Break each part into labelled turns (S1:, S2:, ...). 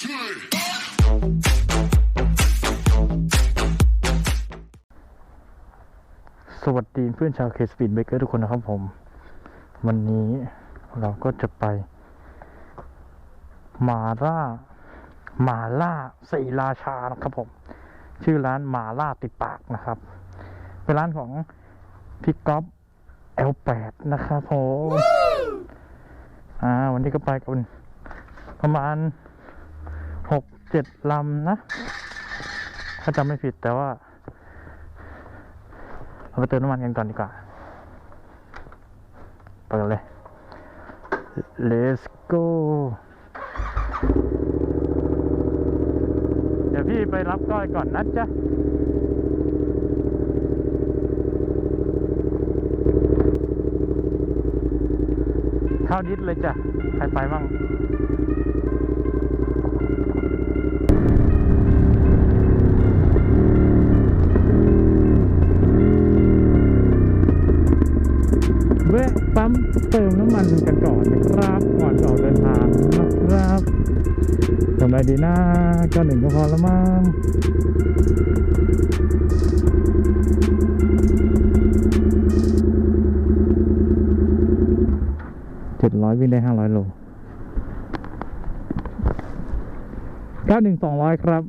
S1: สวัสดีเพื่อนชาวเคสปีดเบเกอร์ทุกคนนะครับผม วันนี้เราก็จะไป มาล่ามาล่าสีราชานะครับผม ชื่อร้านมาล่าติดปากนะครับ เป็นร้านของพี่ก๊อฟ L8 นะครับผม อ่า วันนี้ก็ไปกันประมาณ เจ็ดลำนะ ถ้าจำไม่ผิดแต่ว่า เราไปเติมน้ำมันกันก่อนดีกว่าไปกันเลย let's go เดี๋ยวพี่ไปรับก้อยก่อนนะจ๊ะเข้าดิสเลยจ้ะ ใครไปบ้าง วะปั๊มเติมน้ำมันกันก่อนนะครับก่อนจะออกเดินทางนะครับทำไรดีนะก็หนึ่งก็พอแล้วมั้งเจ็ดร้อยวิ่งได้ห้าร้อยโลเก้าหนึ่งสองร้อยครับ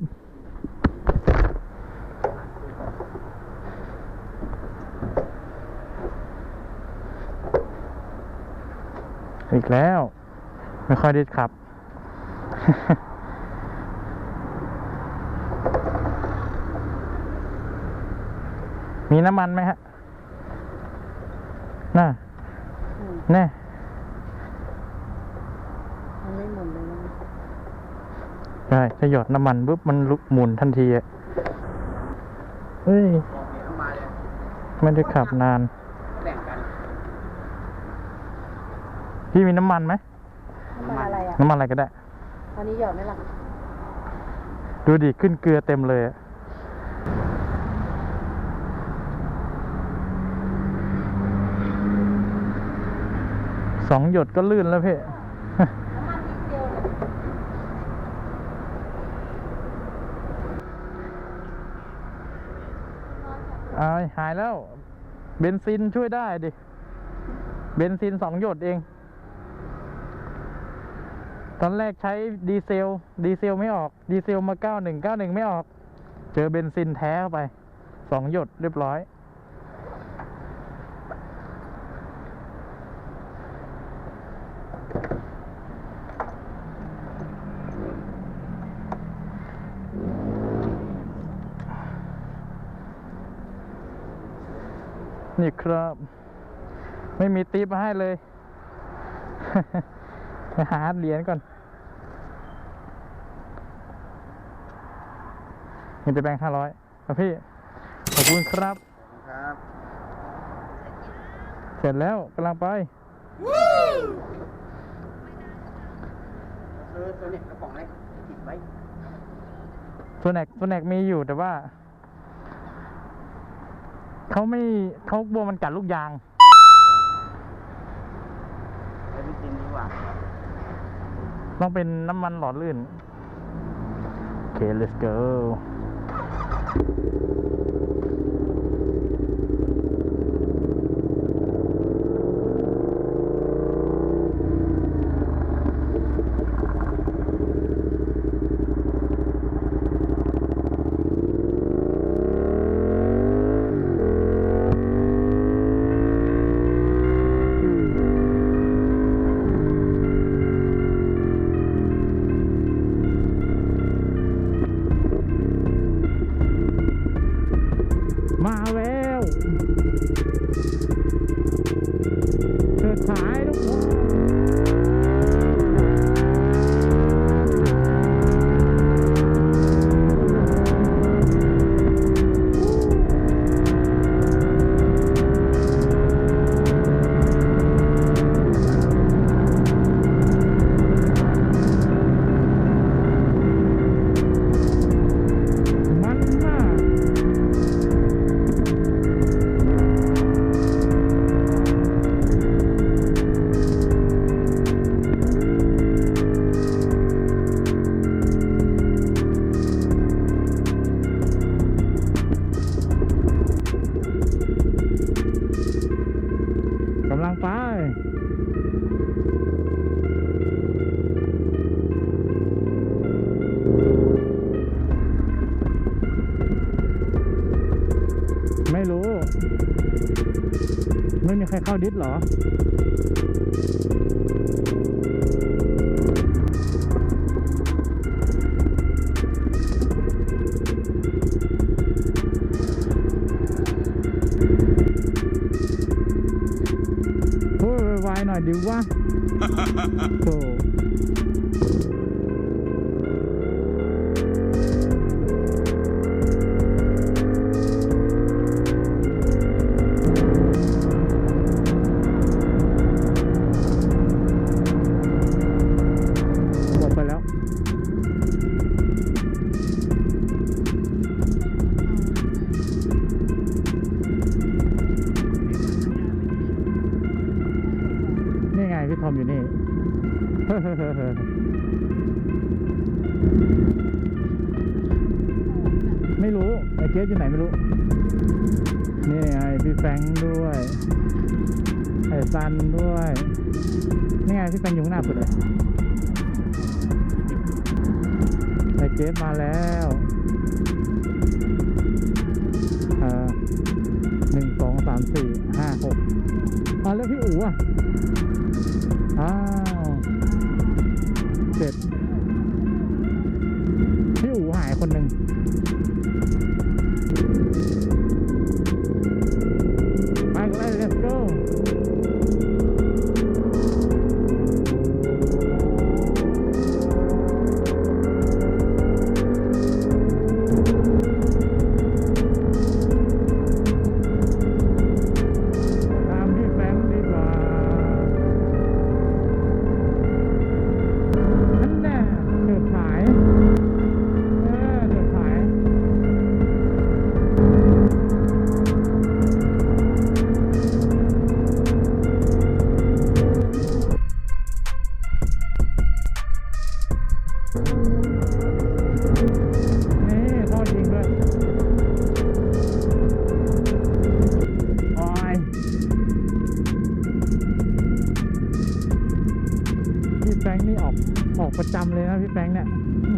S1: อีกแล้ว ไม่ค่อยได้ขับ มีน้ำมันไหมฮะ น่า
S2: อืม
S1: แน่
S2: มันไม่หมุนเลยนะ
S1: ใช่ถ้าหยอดน้ำมันปุ๊บมันลุกหมุนทันทีอะเฮ้ย ไม่ได้ขับนาน
S3: แบ่งกัน
S1: พี่มีน้ำมันไหม
S2: น้ำมันอะไรอะ
S1: น้ำมันอะไรก็ได้
S2: อันนี้หยอดไหมล่ะ
S1: ดูดิขึ้นเกลือเต็มเลยอะสองหยดก็ลื่นแล้วพี่
S2: น้ำมันดีเซลเนี่ย
S1: เอาหายแล้ว เบนซินช่วยได้ดิ เบนซินสองหยดเอง ตอนแรกใช้ดีเซล ดีเซลไม่ออก ดีเซลมาเก้าหนึ่งเก้าหนึ่งไม่ออก เจอเบนซินแท้เข้าไปสองหยดเรียบร้อย นี่ครับ ไม่มีตีบมาให้เลย หาเหรียญก่อนนี่เป็นแบงค์ห้าร้อยครับพี่ ขอบคุณครับ
S3: ครับ
S1: เสร็จแล้วกำลังไป
S3: ซื้อตัวนี้กระป๋องเล็กติดไว้
S1: โซแนกโซแนกมีอยู่แต่ว่าเขาไม่เขากลัวมันกัดลูกยาง
S3: ไว้ไปกินดีกว่า
S1: ต้องเป็นน้ำมันหลอดลื่น โอเค let's go 马尾。 ไม่รู้ ไม่มีใครเข้าดิสหรอ เกสอยู่ไหนไม่รู้ นี่ไงพี่แฟงด้วยไอ้ซันด้วย นี่ไงพี่แฟงอยู่ข้างหน้าสุดเลยไอ้เกสมาแล้ว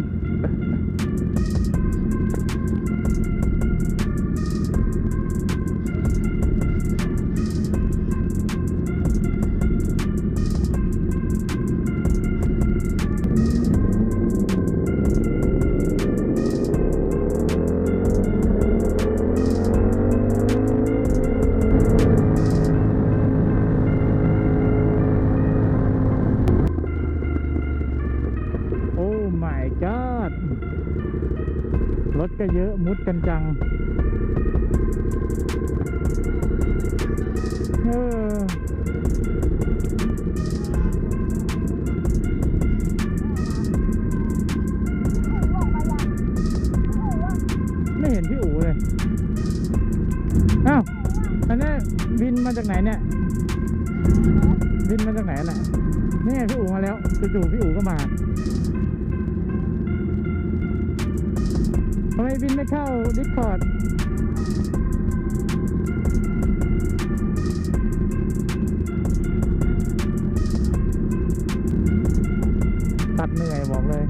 S1: フフフ。 กันจังเออไม่เห็นพี่อู๋เลย อ้าว อันนี้บินมาจากไหนเนี่ย บินมาจากไหนน่ะนี่ไงพี่อู๋มาแล้วจู่ๆพี่อู๋ก็มา ทำไมบินไม่เข้าดิสคอร์ดตัดเหนื่อยบอกเลย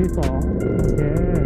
S1: ที่สองโอเค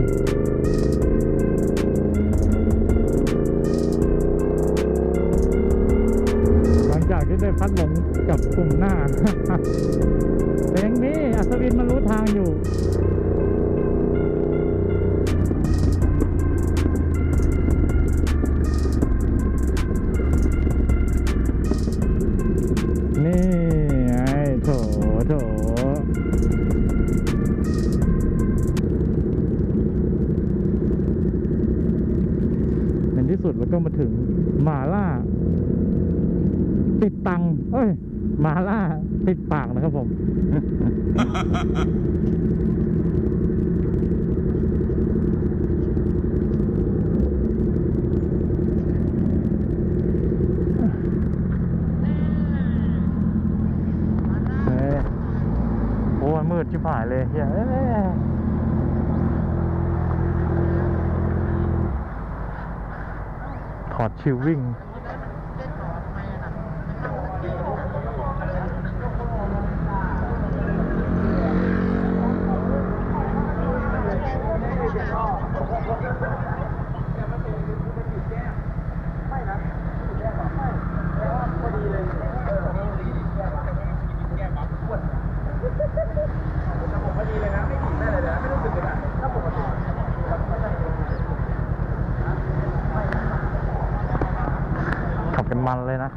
S1: ชิบหายเลยเฮียเอ้ยถอดชิววิ่ง ขับกันมันเลยนะ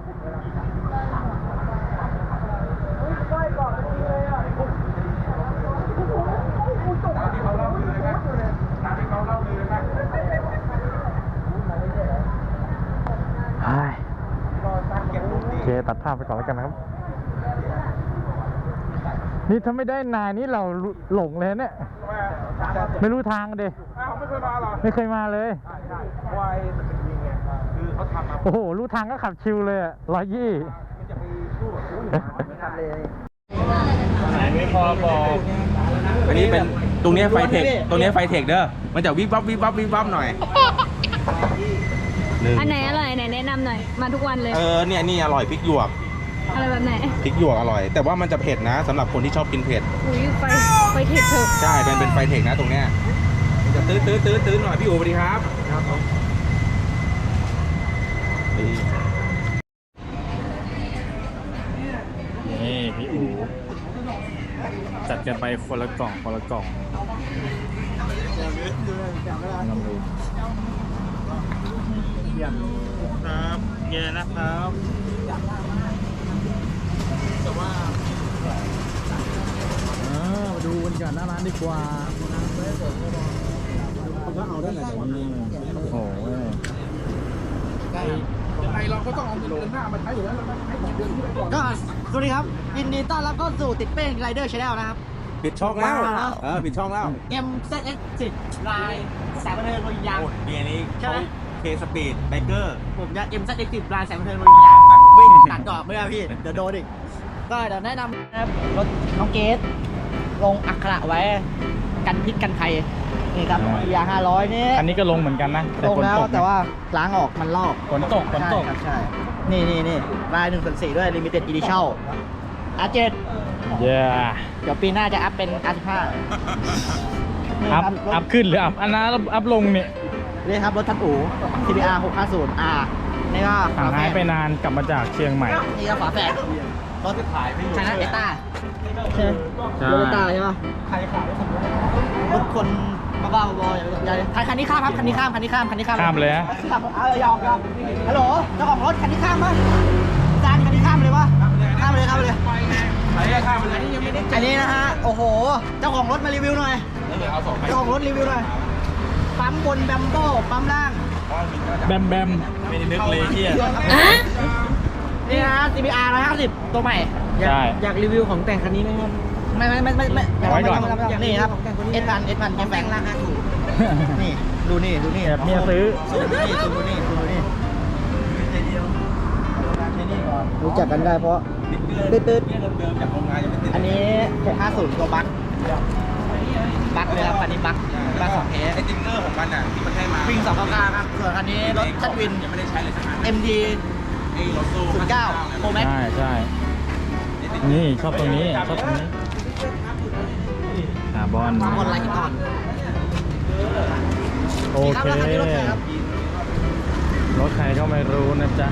S1: ใช่โอเค ตัดภาพไปก่อนแล้วกันนะครับ นี่ถ้าไม่ได้นายนี่เราหลงเลยเนี่ย ไม่รู้ทางเด
S4: อ้าวไม่เคยมาเหรอ
S1: ไม่เคยมาเลย
S4: วายมันเป็นยังไงคือเขาทำมา
S1: โอ้โห รู้ทางก็ขับชิวเลยอะร้อยยี่
S4: มันจะไปสู้กับผู้หญิงไม่ทันเลย
S3: ไม่พอบอก
S4: อันนี้เป็นตรงเนี้ยไฟเทค ตรงเนี้ยไฟเทคเด้อ มันจะวิบวับวิบวับวิบวับหน่อยหนึ่ง
S5: อันไหนอร่อยไหนแนะนำหน่อยมาทุกวันเลย
S4: เออเนี่ยนี่อร่อยพริกหยวก
S5: อะไรแบบไหน
S4: พริกหยวกอร่อย แต่ว่ามันจะเผ็ดนะสำหรับคนที่ชอบกินเผ็ด
S5: อุ้ยไฟไฟเทคเถอะ
S4: ใช่เป็นเป็นไฟเทคนะตรงเนี้ยมันจะตื้อตื้อตื้อตื้อหน่อยพี่อู๋สวัสดีครับนี่
S1: นี่พี่อูจัดกันไปคนละกล่องคนละกล่องลอ งดู
S3: ครับเย็นนะครับ
S1: อ่ามาดูกันก่อนหน้าร้านดีกว่าก็เอาได้ไหนโอ้โห
S4: ไอเราก็ต้องเอาเงินเดือนหน้ามาใช้อยู่แล้วเราให้ของเดือนที่ไปก่อน
S6: ก็สวัสดีครับ ยินดีต้อนรับเข้าสู่ติดเป้งไรเดอร์ชาแนลนะครับ
S4: ปิดช่องแล้ว
S6: ว้าว
S4: เออปิดช่องแล้ว
S6: M Z X 10ลายสายบันเทิงโรยยาง
S4: โอ้ยนี่อันนี้
S6: ใช่ไหม
S4: เคสปีดไบเกอร์
S6: ผมจะ M Z X 10ลายสายบันเทิงโรยยางวิ่งตัดดอกไม่ได้พี่ เดี๋ยวโดนอีก ก็เดี๋ยวแนะนำนะครับรถน้องเกสลงอักขระไว้ กันพิษกันภัยนี่ครับยาง500นี่
S1: อันนี้ก็ลงเหมือนกันนะ
S6: ลงแล้ว
S1: ฝนตกนะ
S6: แต่ว่าล้างออกมันลอก
S1: ฝนตกฝนตก
S6: ใช่ครับใช่นี่นี่นี่ลายหนึ่งส่วนสี่ด้วย limited edition R7
S1: เย้
S6: เดี๋ยวปีหน้าจะอัพเป็น R15 นี่
S1: อัพ
S6: ครับรถ
S1: อัพขึ้นหรืออัพอันนั้นอัพลงเนี่ย
S6: นี่ครับรถทันอู TBR 650R นี่ก็
S1: ห่าง
S6: ฝาแฝ
S1: หาย
S6: ด
S1: ไปนานกลับมาจากเชียงใหม่
S6: นี่ก็ฝาแฝดรถชนะเอต้าใช่ไหม
S1: ใช่
S6: รถเอต้าใช่ปะใครขายรถคนบ้าๆบอๆอย่าอย่าใครคันนี้ข้ามครับคันนี้ข้ามคันนี้ข้ามคันนี้ข้าม
S1: ข้ามเลยฮะ
S6: ข้ามเอาหยอกหยอกฮัลโหลเจ้าของรถคันนี้ข้ามปะจานคันนี้ข้ามเลยวะข้ามเลยข้ามเลย
S4: ใครจะข้ามไปเลยนี่ยังไม่ได้
S6: อันนี้นะฮะโอ้โหเจ้าของรถมารีวิวหน่อย
S4: เอาสองไป
S6: เจ้าของรถรีวิวหน่อย ปั๊มบนแบมโบ้ปั๊มล่าง
S1: แบมแบมไม่ได้นึกเลยเฮีย
S6: นี่นะ CBR 150 ตัวใหม่
S1: ใช่
S6: อยากรีวิวของแต่งคันนี้ไหมครับไม่ไม่ไม่ไม่ไม่
S1: เอาไว้ก่อน
S6: ม่ต้งไม่ต้งนี่ครับเอ็ดพันเอ็ดพันแบงราคาถูกนี่ดูนี่ดูนี่
S1: แบบเมียซื้อ
S6: ซูมดูนี่ซูมดูนี่ซูมดูนี่รู้จักกันได้เพราะตืดตืด
S4: เดิมๆจากโรงงานยังไม่ติด
S6: อันนี้650ตัวบัค บัคเลยครับคันนี้บัคบัคของแท้
S4: ไอ้ติ๊กเกอร์ของมันอะที่มันให้มา
S6: วิ่ง2 9 9ครับส่วนคันนี้รถชัดวิน
S4: ยังไม่ได้ใช้เลยสักอัน
S6: MD
S4: ไอ้รถตู้
S6: 09 Pro Max
S1: ใช่ใช่นี่ชอบตรงนี้ชอบตรงนี้คาร์บอน
S6: บนไลท์ก่อน
S1: โอ
S6: นี่ครับ
S1: เค
S6: แล้วคันนี้รถใครครับ
S1: รถใครก็ไม่รู้นะจ๊ะ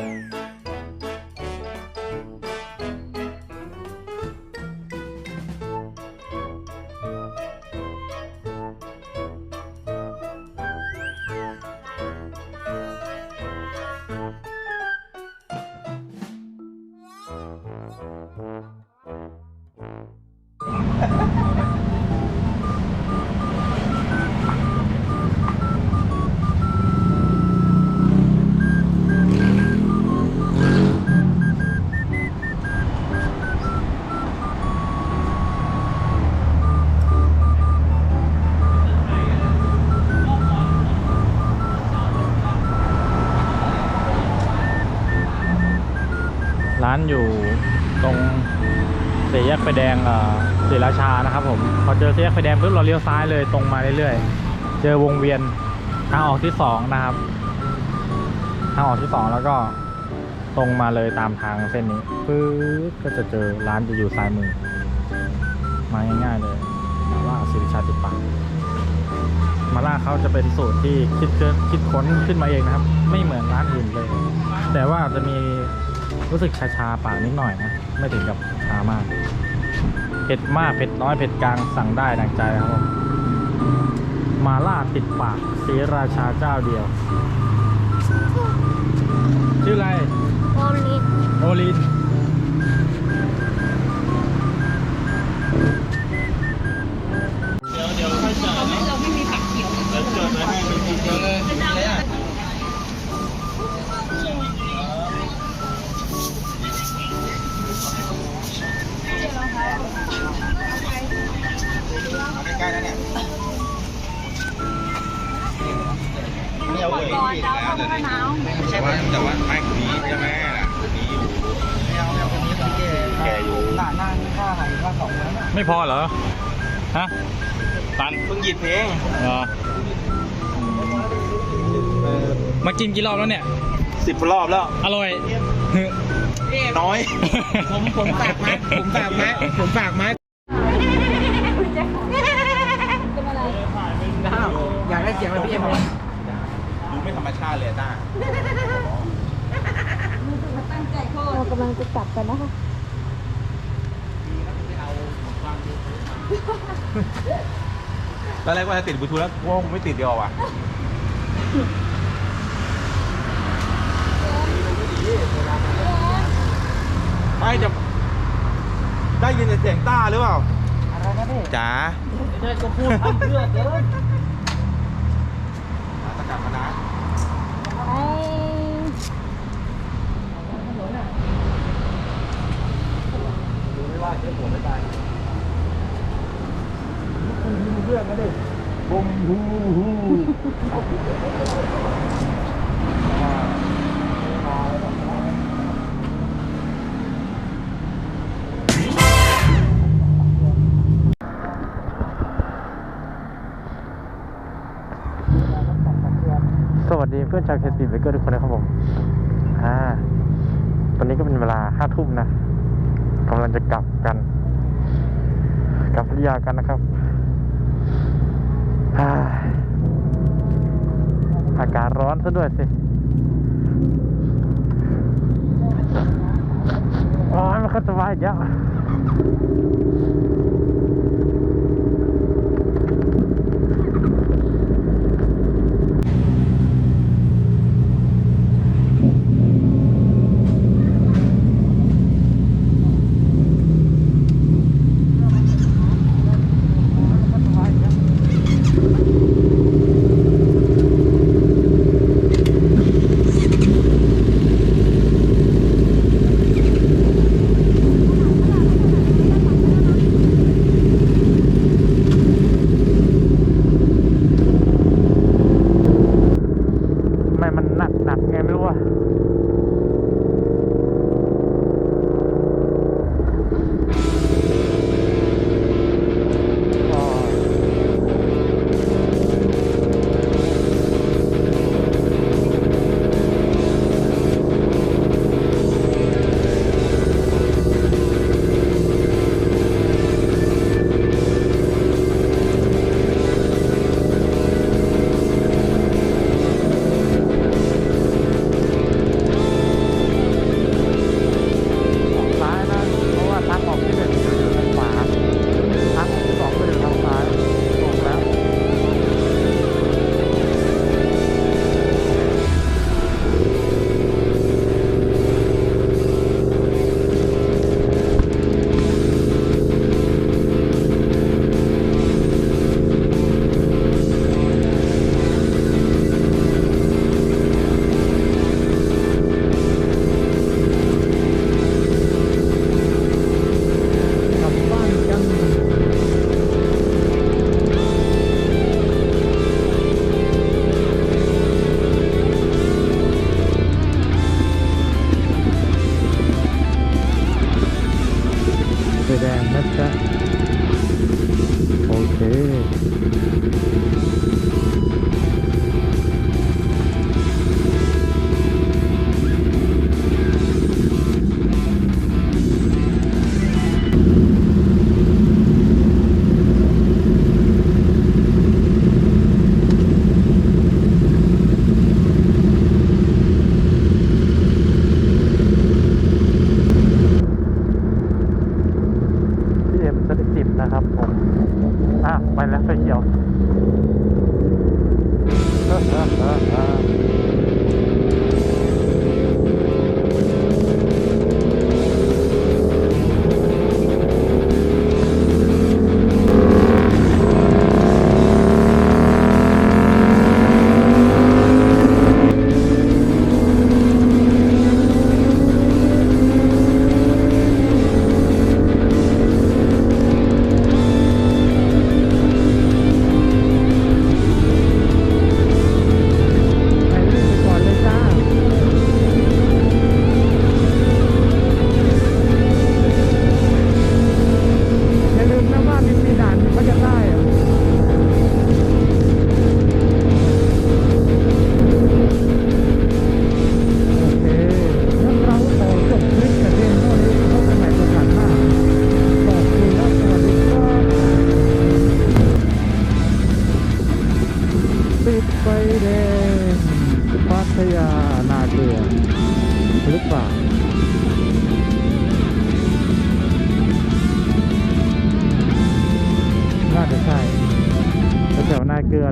S1: Thank you. ร้านอยู่ตรงสี่แยกไฟแดงอ่อศรีราชานะครับผม พอเจอสี่แยกไฟแดงปุ๊บเราเลี้ยวซ้ายเลยตรงมาเรื่อยๆ เจอวงเวียนทางออกที่สองนะครับ ทางออกที่สองแล้วก็ตรงมาเลยตามทางเส้นนี้ปึ๊บก็จะเจอร้านจะอยู่ซ้ายมือ มาง่ายๆเลยมาล่าศิริชาติปังมาล่าเขาจะเป็นสูตรที่คิดคิดค้นขึ้นมาเองนะครับ ไม่เหมือนร้านอื่นเลย แต่ว่าจะมี รู้สึกชาๆปากนิดหน่อยนะ ไม่ถึงกับชามากเผ็ดมากเผ็ดน้อยเผ็ดกลางสั่งได้ดังใจครับผมมาล่าติดปากศรีราชาเจ้าเดียว ชื่ออะไร
S5: โอลิน
S1: โอลิน ฮะ
S4: ตันเพิ่งหยิบเพลง
S1: เหรอมากินกี่รอบแล้วเนี่ย
S4: สิบรอบแล้ว
S1: อร่อย
S4: น้อย
S6: ผมผมฝากไหมผมฝากไหมผมฝากไหม
S5: เป็นอะไร
S6: อยากได้เสียงอะไรพี่เอ็มไหม
S4: ดูไม่ธรรมชาติเลยต้า
S5: เรากำลังจะกลับกันนะคะ
S4: ตอนแรกว่าจะติดบลูทูธแล้วว่าไม่ติดเดียวว่ะไม่จะได้ยินแต่เสียงต้าหรือเปล่า
S6: อะไรนะพี่
S4: จ๋า
S6: เดินก็พูดทำเพื่อเกิน
S4: ตะกลับมานะ
S5: ไอ้
S6: ไม่ว่าเจ๊ปวดไม่ตายเพื่อนนดิ
S4: บุมฮูฮู
S1: สวัสดีเพื่อนชาวเคสปีเบเกอร์ทุกคนนะครับผมอ่าตอนนี้ก็เป็นเวลาห้าทุ่มนะกำลังจะกลับกัน กลับพัทยากันนะครับ อ่าอากาศร้อนซะด้วยสิร้อนไม่ค่อยสบายอีกแล้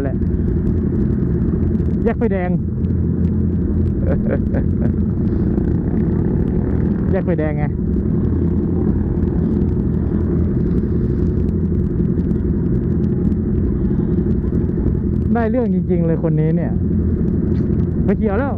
S1: แหละ แยกไฟแดง แยกไฟแดงไงได้เรื่องจริง ๆ เลยคนนี้เนี่ยไปเกี่ยวแล้ว